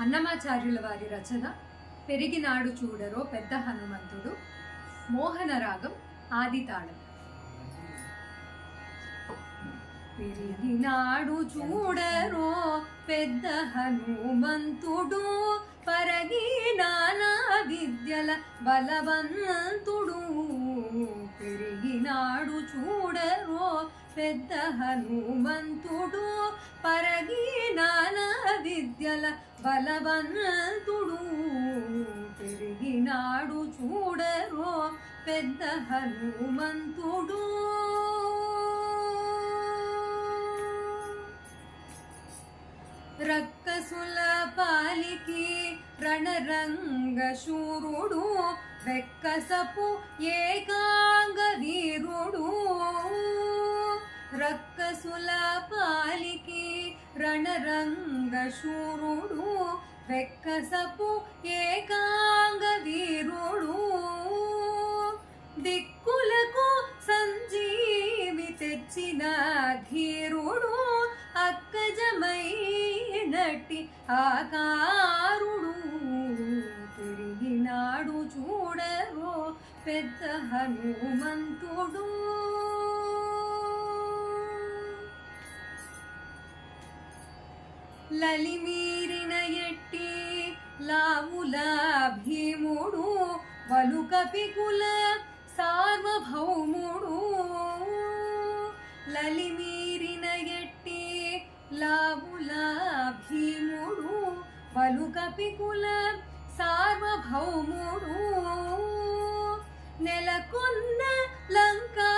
అన్నమాచార్యుల వారి రచన పెరిగినాడు చూడరో పెద్ద హనుమంతుడు మోహన రాగం ఆదితాళం. పెరిగినాడు చూడరో పెద్ద హనుమంతుడు పరగినానా విద్యల బలవంతుడు. పెరిగినాడు చూడరో పెద్ద హనుమంతుడు పరగి నానా విద్యల బలవంతుడు. పెరిగినాడు చూడరో పెద్ద హనుమంతుడు రక్కసుల పాలికి రణరంగ శూరుడు వెక్కసపు ఏకా పాలికి రణరంగ శూరుడు వెక్కసపు ఏకాంగ వీరుడు. దిక్కులకు సంజీవి తెచ్చిన ధీరుడు అక్కజమైనట్టి ఆకారుడు. తిరిగినాడు చూడరో పెద్ద హనుమంతుడు. లలిమీరిన ఎట్టి లావుల భీముడు వలుక పికుల సార్వభౌముడు. లలిమీరిన ఎట్టి లావుల భీముడు వలుక పికుల సార్వభౌముడు. నెలకొన్న లంకా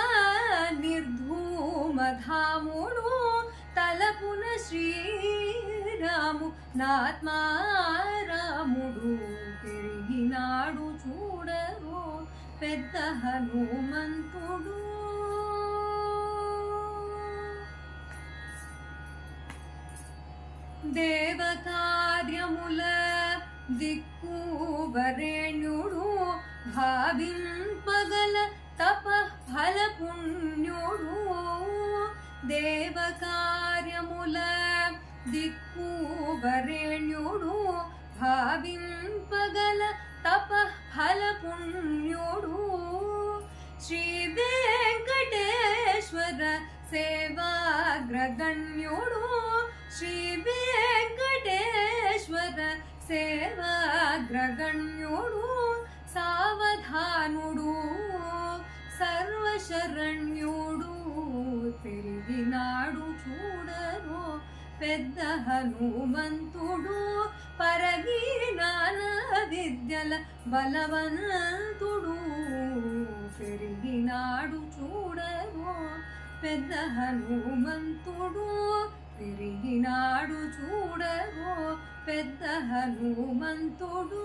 నిర్ధూమధాముడు తలపున శ్రీ రాము నాత్మారాముడు పెరిగినాడు చూడరు పెద్ద హనుమంతుడు. దేవకార్యముల దిక్కు వరేణ్యుడు భావింపగల తప ఫల పుణ్యుడు దేవకార్యముల దిక్కు వరేణ్యుడు భావింపగల తప ఫల పుణ్యుడు శ్రీ వెంకటేశ్వర సేవాగ్రగణ్యుడు శ్రీ వెంకటేశ్వర సేవాగ్రగణ్యుడు సావధానుడు సర్వశరణ్యుడు తిరిగినాడు చూడరు పెద్ద హనుమంతుడు పరగి విద్యల బలవంతుడు. పెరిగినాడు చూడరు పెద్ద హనుమంతుడు పెరిగినాడు చూడరు పెద్ద హనుమంతుడు.